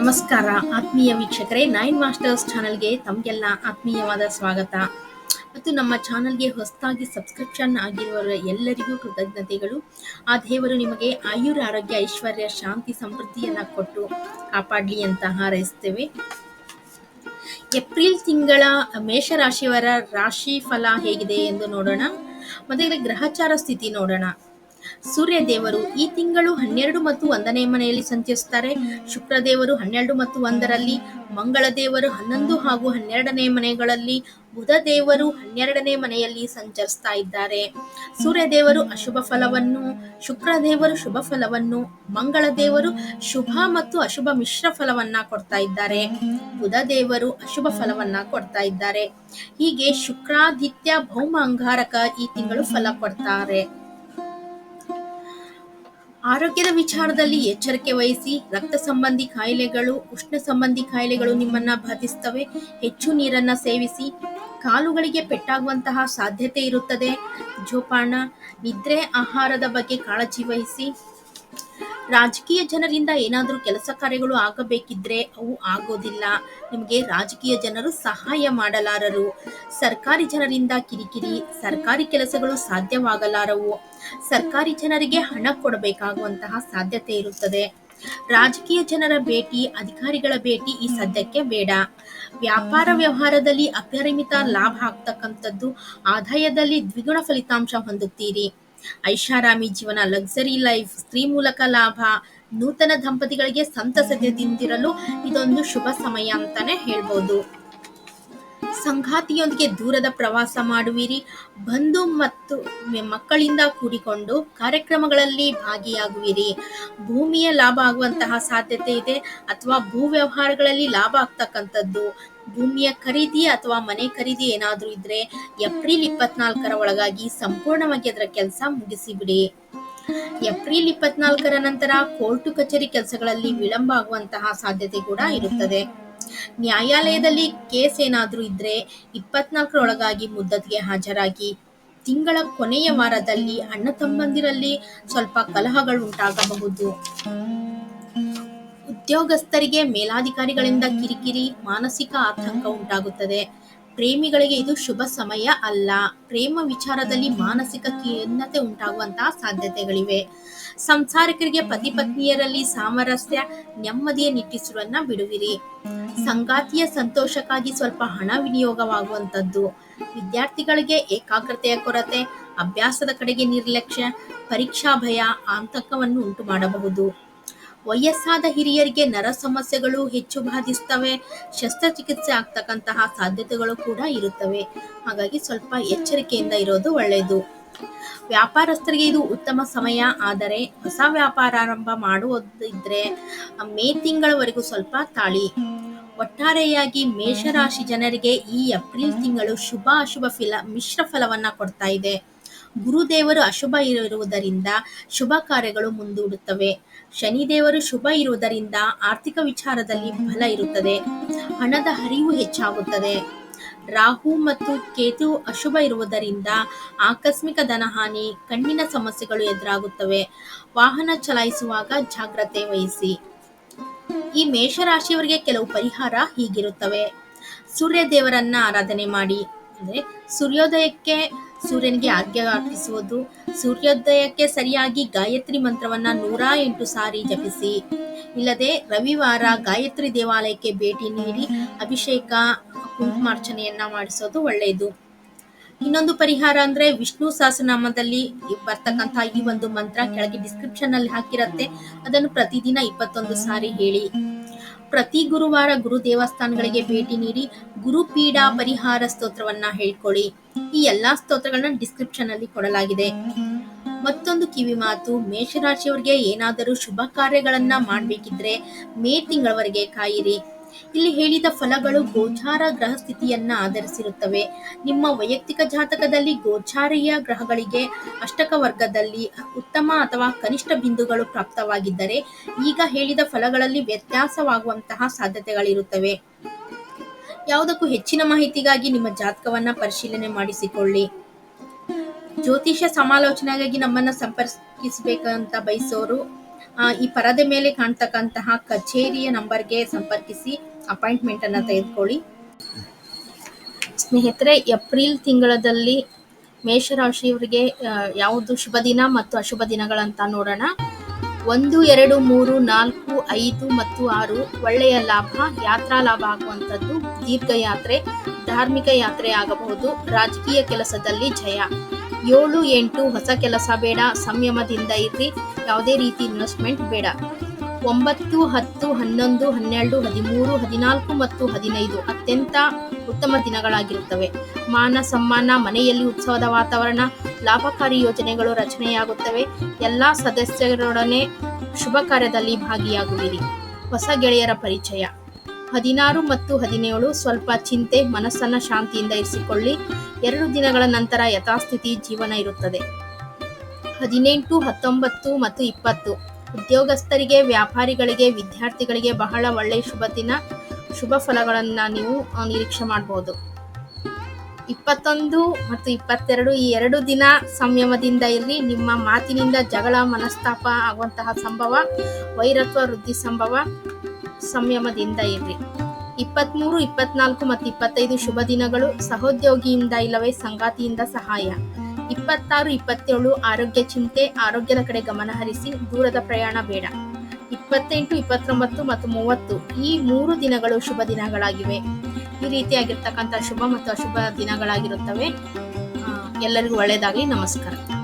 ನಮಸ್ಕಾರ, ಆತ್ಮೀಯ ವೀಕ್ಷಕರೇ. ನೈನ್ ಮಾಸ್ಟರ್ಸ್ ಚಾನಲ್ಗೆ ತಮಗೆಲ್ಲ ಆತ್ಮೀಯವಾದ ಸ್ವಾಗತ. ಮತ್ತು ನಮ್ಮ ಚಾನಲ್ಗೆ ಹೊಸದಾಗಿ ಸಬ್ಸ್ಕ್ರಿಪ್ಷನ್ ಆಗಿರುವ ಎಲ್ಲರಿಗೂ ಕೃತಜ್ಞತೆಗಳು. ಆ ದೇವರು ನಿಮಗೆ ಆಯುರ್ ಆರೋಗ್ಯ, ಐಶ್ವರ್ಯ, ಶಾಂತಿ ಸಮೃದ್ಧಿಯನ್ನು ಕೊಟ್ಟು ಕಾಪಾಡಲಿ ಅಂತ ಹಾರೈಸ್ತೇವೆ. ಏಪ್ರಿಲ್ ತಿಂಗಳ ಮೇಷರಾಶಿಯವರ ರಾಶಿ ಫಲ ಹೇಗಿದೆ ಎಂದು ನೋಡೋಣ. ಮತ್ತೆ ಗ್ರಹಚಾರ ಸ್ಥಿತಿ ನೋಡೋಣ. ಸೂರ್ಯ ದೇವರು ಈ ತಿಂಗಳು ಹನ್ನೆರಡು ಮತ್ತು ಒಂದನೇ ಮನೆಯಲ್ಲಿ ಸಂಚರಿಸುತ್ತಾರೆ. ಶುಕ್ರ ದೇವರು ಹನ್ನೆರಡು ಮತ್ತು ಒಂದರಲ್ಲಿ ಮಂಗಳ ದೇವರು ಹನ್ನೊಂದು ಹಾಗೂ ಹನ್ನೆರಡನೇ ಮನೆಗಳಲ್ಲಿ ಬುಧ ದೇವರು ಹನ್ನೆರಡನೇ ಮನೆಯಲ್ಲಿ ಸಂಚರಿಸ್ತಾ ಇದ್ದಾರೆ. ಸೂರ್ಯ ದೇವರು ಅಶುಭ ಫಲವನ್ನು ಶುಕ್ರ ದೇವರು ಶುಭ ಫಲವನ್ನು ಮಂಗಳ ದೇವರು ಶುಭ ಮತ್ತು ಅಶುಭ ಮಿಶ್ರ ಫಲವನ್ನ ಕೊಡ್ತಾ ಇದ್ದಾರೆ. ಬುಧ ದೇವರು ಅಶುಭ ಫಲವನ್ನ ಕೊಡ್ತಾ ಇದ್ದಾರೆ. ಹೀಗೆ ಶುಕ್ರಾದಿತ್ಯ ಭೌಮ ಅಂಗಾರಕ ಈ ತಿಂಗಳು ಫಲ ಕೊಡ್ತಾರೆ. ಆರೋಗ್ಯದ ವಿಚಾರದಲ್ಲಿ ಎಚ್ಚರಿಕೆ ವಹಿಸಿ ರಕ್ತ ಸಂಬಂಧಿ ಕಾಯಿಲೆಗಳು, ಉಷ್ಣ ಸಂಬಂಧಿ ಕಾಯಿಲೆಗಳು ನಿಮ್ಮನ್ನ ಬಾಧಿಸ್ತವೆ. ಹೆಚ್ಚು ನೀರನ್ನ ಸೇವಿಸಿ ಕಾಲುಗಳಿಗೆ ಪೆಟ್ಟಾಗುವಂತಹ ಸಾಧ್ಯತೆ ಇರುತ್ತದೆ. ಜೋಪಾನ, ನಿದ್ರೆ ಆಹಾರದ ಬಗ್ಗೆ ಕಾಳಜಿ ವಹಿಸಿ ರಾಜಕೀಯ ಜನರಿಂದ ಏನಾದರೂ ಕೆಲಸ ಕಾರ್ಯಗಳು ಆಗಬೇಕಿದ್ರೆ ಅವು ಆಗೋದಿಲ್ಲ. ನಿಮಗೆ ರಾಜಕೀಯ ಜನರು ಸಹಾಯ ಮಾಡಲಾರರು. ಸರ್ಕಾರಿ ಜನರಿಂದ ಕಿರಿಕಿರಿ, ಸರ್ಕಾರಿ ಕೆಲಸಗಳು ಸಾಧ್ಯವಾಗಲಾರವು. ಸರ್ಕಾರಿ ಜನರಿಗೆ ಹಣ ಕೊಡಬೇಕಾಗುವಂತಹ ಸಾಧ್ಯತೆ ಇರುತ್ತದೆ. ರಾಜಕೀಯ ಜನರ ಭೇಟಿ, ಅಧಿಕಾರಿಗಳ ಭೇಟಿ ಈ ಸದ್ಯಕ್ಕೆ ಬೇಡ. ವ್ಯಾಪಾರ ವ್ಯವಹಾರದಲ್ಲಿ ಅಪರಿಮಿತ ಲಾಭ ಆಗ್ತಕ್ಕಂಥದ್ದು ಆದಾಯದಲ್ಲಿ ದ್ವಿಗುಣ ಫಲಿತಾಂಶ ಹೊಂದುತ್ತೀರಿ. ಐಷಾರಾಮಿ ಜೀವನ ಲಕ್ಸರಿ ಲೈಫ್ ಸ್ತ್ರೀ ಮೂಲಕ ಲಾಭ, ನೂತನ ದಂಪತಿಗಳಿಗೆ ಸಂತಸದಿಂದಿರಲು ಇದೊಂದು ಶುಭ ಸಮಯ ಅಂತಾನೆ ಹೇಳ್ಬೋದು. ಸಂಗಾತಿಯೊಂದಿಗೆ ದೂರದ ಪ್ರವಾಸ ಮಾಡುವಿರಿ. ಬಂಧು ಮತ್ತು ಮಕ್ಕಳಿಂದ ಕೂಡಿಕೊಂಡು ಕಾರ್ಯಕ್ರಮಗಳಲ್ಲಿ ಭಾಗಿಯಾಗುವಿರಿ. ಭೂಮಿಯ ಲಾಭ ಆಗುವಂತಹ ಸಾಧ್ಯತೆ ಇದೆ ಅಥವಾ ಭೂ ವ್ಯವಹಾರಗಳಲ್ಲಿ ಲಾಭ ಆಗ್ತಕ್ಕಂಥದ್ದು. ಭೂಮಿಯ ಖರೀದಿ ಅಥವಾ ಮನೆ ಖರೀದಿ ಏನಾದರೂ ಇದ್ರೆ ಏಪ್ರಿಲ್ ಇಪ್ಪತ್ನಾಲ್ಕರ ಒಳಗಾಗಿ ಸಂಪೂರ್ಣವಾಗಿ ಅದರ ಕೆಲಸ ಮುಗಿಸಿಬಿಡಿ. ಏಪ್ರಿಲ್ ಇಪ್ಪತ್ನಾಲ್ಕರ ನಂತರ ಕೋರ್ಟು ಕಚೇರಿ ಕೆಲಸಗಳಲ್ಲಿ ವಿಳಂಬ ಆಗುವಂತಹ ಸಾಧ್ಯತೆ ಕೂಡ ಇರುತ್ತದೆ. ನ್ಯಾಯಾಲಯದಲ್ಲಿ ಕೇಸ್ ಏನಾದರೂ ಇದ್ರೆ ಇಪ್ಪತ್ನಾಲ್ಕರೊಳಗಾಗಿ ಮುದ್ದತಿಗೆ ಹಾಜರಾಗಿ ತಿಂಗಳ ಕೊನೆಯ ವಾರದಲ್ಲಿ ಅಣ್ಣ ತಮ್ಮಂದಿರಲ್ಲಿ ಸ್ವಲ್ಪ ಕಲಹಗಳು ಉಂಟಾಗಬಹುದು. ಉದ್ಯೋಗಸ್ಥರಿಗೆ ಮೇಲಾಧಿಕಾರಿಗಳಿಂದ ಕಿರಿಕಿರಿ ಮಾನಸಿಕ ಆತಂಕ ಉಂಟಾಗುತ್ತದೆ. ಪ್ರೇಮಿಗಳಿಗೆ ಇದು ಶುಭ ಸಮಯ ಅಲ್ಲ. ಪ್ರೇಮ ವಿಚಾರದಲ್ಲಿ ಮಾನಸಿಕ ಖಿನ್ನತೆ ಉಂಟಾಗುವಂತಹ ಸಾಧ್ಯತೆಗಳಿವೆ. ಸಂಸಾರಕರಿಗೆ ಪತಿ ಪತ್ನಿಯರಲ್ಲಿ ಸಾಮರಸ್ಯ ನೆಮ್ಮದಿಯ ನಿಟ್ಟಿಸುವನ್ನ ಬಿಡುವಿರಿ. ಸಂಗಾತಿಯ ಸಂತೋಷಕ್ಕಾಗಿ ಸ್ವಲ್ಪ ಹಣ ವಿನಿಯೋಗವಾಗುವಂಥದ್ದು. ವಿದ್ಯಾರ್ಥಿಗಳಿಗೆ ಏಕಾಗ್ರತೆಯ ಕೊರತೆ ಅಭ್ಯಾಸದ ಕಡೆಗೆ ನಿರ್ಲಕ್ಷ್ಯ ಪರೀಕ್ಷಾ ಭಯ ಆತಂಕವನ್ನು ಉಂಟು ಮಾಡಬಹುದು ವಯಸ್ಸಾದ ಹಿರಿಯರಿಗೆ ನರ ಸಮಸ್ಯೆಗಳು ಹೆಚ್ಚು ಬಾಧಿಸ್ತವೆ. ಶಸ್ತ್ರಚಿಕಿತ್ಸೆ ಆಗ್ತಕ್ಕಂತಹ ಸಾಧ್ಯತೆಗಳು ಕೂಡ ಇರುತ್ತವೆ. ಹಾಗಾಗಿ ಸ್ವಲ್ಪ ಎಚ್ಚರಿಕೆಯಿಂದ ಇರೋದು ಒಳ್ಳೆಯದು ವ್ಯಾಪಾರಸ್ಥರಿಗೆ ಇದು ಉತ್ತಮ ಸಮಯ. ಆದರೆ ಹೊಸ ವ್ಯಾಪಾರ ಆರಂಭ ಮಾಡುವುದಿದ್ರೆ ಮೇ ತಿಂಗಳವರೆಗೂ ಸ್ವಲ್ಪ ತಾಳಿ. ಒಟ್ಟಾರೆಯಾಗಿ ಮೇಷರಾಶಿ ಜನರಿಗೆ ಈ ಏಪ್ರಿಲ್ ತಿಂಗಳು ಶುಭ ಅಶುಭ ಫಲ, ಮಿಶ್ರ ಫಲವನ್ನ ಕೊಡ್ತಾ ಇದೆ. ಗುರುದೇವರು ಅಶುಭ ಇರುವುದರಿಂದ ಶುಭ ಕಾರ್ಯಗಳು ಮುಂದೂಡುತ್ತವೆ. ಶನಿದೇವರು ಶುಭ ಇರುವುದರಿಂದ ಆರ್ಥಿಕ ವಿಚಾರದಲ್ಲಿ ಬಲ ಇರುತ್ತದೆ. ಹಣದ ಹರಿವು ಹೆಚ್ಚಾಗುತ್ತದೆ. ರಾಹು ಮತ್ತು ಕೇತು ಅಶುಭ ಇರುವುದರಿಂದ ಆಕಸ್ಮಿಕ ಧನಹಾನಿ ಕಣ್ಣಿನ ಸಮಸ್ಯೆಗಳು ಎದುರಾಗುತ್ತವೆ. ವಾಹನ ಚಲಾಯಿಸುವಾಗ ಜಾಗ್ರತೆ ವಹಿಸಿ. ಈ ಮೇಷರಾಶಿಯವರಿಗೆ ಕೆಲವು ಪರಿಹಾರ ಹೀಗಿರುತ್ತವೆ. ಸೂರ್ಯ ದೇವರನ್ನ ಆರಾಧನೆ ಮಾಡಿ. ಅಂದರೆ ಸೂರ್ಯೋದಯಕ್ಕೆ ಸೂರ್ಯನಿಗೆ ಆಜ್ಞೆ ಅರ್ಪಿಸುವುದು ಸೂರ್ಯೋದಯಕ್ಕೆ ಸರಿಯಾಗಿ ಗಾಯತ್ರಿ ಮಂತ್ರವನ್ನ ನೂರ ಎಂಟು ಸಾರಿ ಜಪಿಸಿ. ಇಲ್ಲದೆ ರವಿವಾರ ಗಾಯತ್ರಿ ದೇವಾಲಯಕ್ಕೆ ಭೇಟಿ ನೀಡಿ ಅಭಿಷೇಕ, ಕುಂಕುಮಾರ್ಚನೆಯನ್ನ ಮಾಡಿಸೋದು ಒಳ್ಳೆಯದು. ಇನ್ನೊಂದು ಪರಿಹಾರ ಅಂದ್ರೆ ವಿಷ್ಣು ಸಹಸ್ರನಾಮದಲ್ಲಿ ಬರ್ತಕ್ಕಂತಹ ಈ ಒಂದು ಮಂತ್ರ ಕೆಳಗೆ ಡಿಸ್ಕ್ರಿಪ್ಷನ್ ಅಲ್ಲಿ ಹಾಕಿರತ್ತೆ. ಅದನ್ನು ಪ್ರತಿದಿನ ಇಪ್ಪತ್ತೊಂದು ಸಾರಿ ಹೇಳಿ. ಪ್ರತಿ ಗುರುವಾರ ಗುರು ದೇವಸ್ಥಾನಗಳಿಗೆ ಭೇಟಿ ನೀಡಿ ಗುರುಪೀಡಾ ಪರಿಹಾರ ಸ್ತೋತ್ರವನ್ನ ಹೇಳ್ಕೊಳ್ಳಿ. ಈ ಎಲ್ಲಾ ಸ್ತೋತ್ರಗಳನ್ನ ಡಿಸ್ಕ್ರಿಪ್ಷನ್ ಅಲ್ಲಿ ಕೊಡಲಾಗಿದೆ. ಮತ್ತೊಂದು ಕಿವಿ ಮಾತು, ಮೇಷರಾಶಿಯವರಿಗೆ ಏನಾದರೂ ಶುಭ ಕಾರ್ಯಗಳನ್ನ ಮಾಡಬೇಕಿದ್ರೆ ಮೇ ತಿಂಗಳವರೆಗೆ ಕಾಯಿರಿ. ಇಲ್ಲಿ ಹೇಳಿದ ಫಲಗಳು ಗೋಚಾರ ಗ್ರಹ ಸ್ಥಿತಿಯನ್ನ ಆಧರಿಸಿರುತ್ತವೆ. ನಿಮ್ಮ ವೈಯಕ್ತಿಕ ಜಾತಕದಲ್ಲಿ ಗೋಚಾರಿಯ ಗ್ರಹಗಳಿಗೆ ಅಷ್ಟಕ ವರ್ಗದಲ್ಲಿ ಉತ್ತಮ ಅಥವಾ ಕನಿಷ್ಠ ಬಿಂದುಗಳು ಪ್ರಾಪ್ತವಾಗಿದ್ದರೆ ಈಗ ಹೇಳಿದ ಫಲಗಳಲ್ಲಿ ವ್ಯತ್ಯಾಸವಾಗುವಂತಹ ಸಾಧ್ಯತೆಗಳಿರುತ್ತವೆ. ಯಾವುದಕ್ಕೂ ಹೆಚ್ಚಿನ ಮಾಹಿತಿಗಾಗಿ ನಿಮ್ಮ ಜಾತಕವನ್ನ ಪರಿಶೀಲನೆ ಮಾಡಿಸಿಕೊಳ್ಳಿ. ಜ್ಯೋತಿಷ್ಯ ಸಮಾಲೋಚನೆಗಾಗಿ ನಮ್ಮನ್ನ ಸಂಪರ್ಕಿಸಬೇಕಂತ ಬಯಸೋರು ಈ ಪರದೆ ಮೇಲೆ ಕಾಣ್ತಕ್ಕಂತಹ ಕಚೇರಿಯ ನಂಬರ್ಗೆ ಸಂಪರ್ಕಿಸಿ ಅಪಾಯಿಂಟ್ಮೆಂಟ್ ಅನ್ನ ತೆಗೆದುಕೊಳ್ಳಿ. ಸ್ನೇಹಿತರೆ, ಏಪ್ರಿಲ್ ತಿಂಗಳಲ್ಲಿ ಮೇಷರಾಶಿಯವರಿಗೆ ಯಾವುದು ಶುಭ ದಿನ ಮತ್ತು ಅಶುಭ ದಿನಗಳಂತ ನೋಡೋಣ. ಒಂದು, ಎರಡು, ಮೂರು, ನಾಲ್ಕು, ಐದು ಮತ್ತು ಆರು, ಒಳ್ಳೆಯ ಲಾಭ, ಯಾತ್ರಾ ಲಾಭ ಆಗುವಂಥದ್ದು, ದೀರ್ಘ ಯಾತ್ರೆ, ಧಾರ್ಮಿಕ ಯಾತ್ರೆ ಆಗಬಹುದು, ರಾಜಕೀಯ ಕೆಲಸದಲ್ಲಿ ಜಯ. ಏಳು, ಎಂಟು, ಹೊಸ ಕೆಲಸ ಬೇಡ, ಸಂಯಮದಿಂದ ಇರ್ರಿ. ಯಾವುದೇ ರೀತಿ ಇನ್ವೆಸ್ಟ್ಮೆಂಟ್ ಬೇಡ. ಒಂಬತ್ತು, ಹತ್ತು, ಹನ್ನೊಂದು, ಹನ್ನೆರಡು, ಹದಿಮೂರು, ಹದಿನಾಲ್ಕು ಮತ್ತು ಹದಿನೈದು ಅತ್ಯಂತ ಉತ್ತಮ ದಿನಗಳಾಗಿರುತ್ತವೆ. ಮಾನ, ಸಮ್ಮಾನ, ಮನೆಯಲ್ಲಿ ಉತ್ಸವದ ವಾತಾವರಣ, ಲಾಭಕಾರಿ ಯೋಜನೆಗಳು ರಚನೆಯಾಗುತ್ತವೆ. ಎಲ್ಲ ಸದಸ್ಯರೊಡನೆ ಶುಭ ಕಾರ್ಯದಲ್ಲಿ ಭಾಗಿಯಾಗುವಿರಿ. ಹೊಸ ಗೆಳೆಯರ ಪರಿಚಯ. ಹದಿನಾರು ಮತ್ತು ಹದಿನೇಳು ಸ್ವಲ್ಪ ಚಿಂತೆ, ಮನಸ್ಸನ್ನ ಶಾಂತಿಯಿಂದ ಇರಿಸಿಕೊಳ್ಳಿ. ಎರಡು ದಿನಗಳ ನಂತರ ಯಥಾಸ್ಥಿತಿ ಜೀವನ ಇರುತ್ತದೆ. ಹದಿನೆಂಟು, ಹತ್ತೊಂಬತ್ತು ಮತ್ತು ಇಪ್ಪತ್ತು. ಉದ್ಯೋಗಸ್ಥರಿಗೆ, ವ್ಯಾಪಾರಿಗಳಿಗೆ, ವಿದ್ಯಾರ್ಥಿಗಳಿಗೆ ಬಹಳ ಒಳ್ಳೆಯ ಶುಭ ದಿನ. ಶುಭ ಫಲಗಳನ್ನು ನೀವು ನಿರೀಕ್ಷೆ ಮಾಡಬಹುದು ಇಪ್ಪತ್ತೊಂದು ಮತ್ತು ಇಪ್ಪತ್ತೆರಡು ಈ ಎರಡು ದಿನ ಸಂಯಮದಿಂದ ಇರಲಿ. ನಿಮ್ಮ ಮಾತಿನಿಂದ ಜಗಳ, ಮನಸ್ತಾಪ ಆಗುವಂತಹ ಸಂಭವ, ವೈರತ್ವ ವೃದ್ಧಿ ಸಂಭವ ಸಂಯಮದಿಂದ ಇರಲಿ. ಇಪ್ಪತ್ತ್ಮೂರು ಇಪ್ಪತ್ನಾಲ್ಕು ಮತ್ತು ಇಪ್ಪತ್ತೈದು ಶುಭ ದಿನಗಳು ಸಹೋದ್ಯೋಗಿಯಿಂದ ಇಲ್ಲವೇ ಸಂಗಾತಿಯಿಂದ ಸಹಾಯ. ಇಪ್ಪತ್ತಾರು, ಇಪ್ಪತ್ತೇಳು ಆರೋಗ್ಯ ಚಿಂತೆ, ಆರೋಗ್ಯದ ಕಡೆ ಗಮನ ಹರಿಸಿ, ದೂರದ ಪ್ರಯಾಣ ಬೇಡ. ಇಪ್ಪತ್ತೆಂಟು, ಇಪ್ಪತ್ತೊಂಬತ್ತು ಮತ್ತು ಮೂವತ್ತು ಈ ಮೂರು ದಿನಗಳು ಶುಭ ದಿನಗಳಾಗಿವೆ. ಈ ರೀತಿಯಾಗಿರ್ತಕ್ಕಂಥ ಶುಭ ಮತ್ತು ಅಶುಭ ದಿನಗಳಾಗಿರುತ್ತವೆ. ಎಲ್ಲರಿಗೂ ಒಳ್ಳೆಯದಾಗಲಿ. ನಮಸ್ಕಾರ.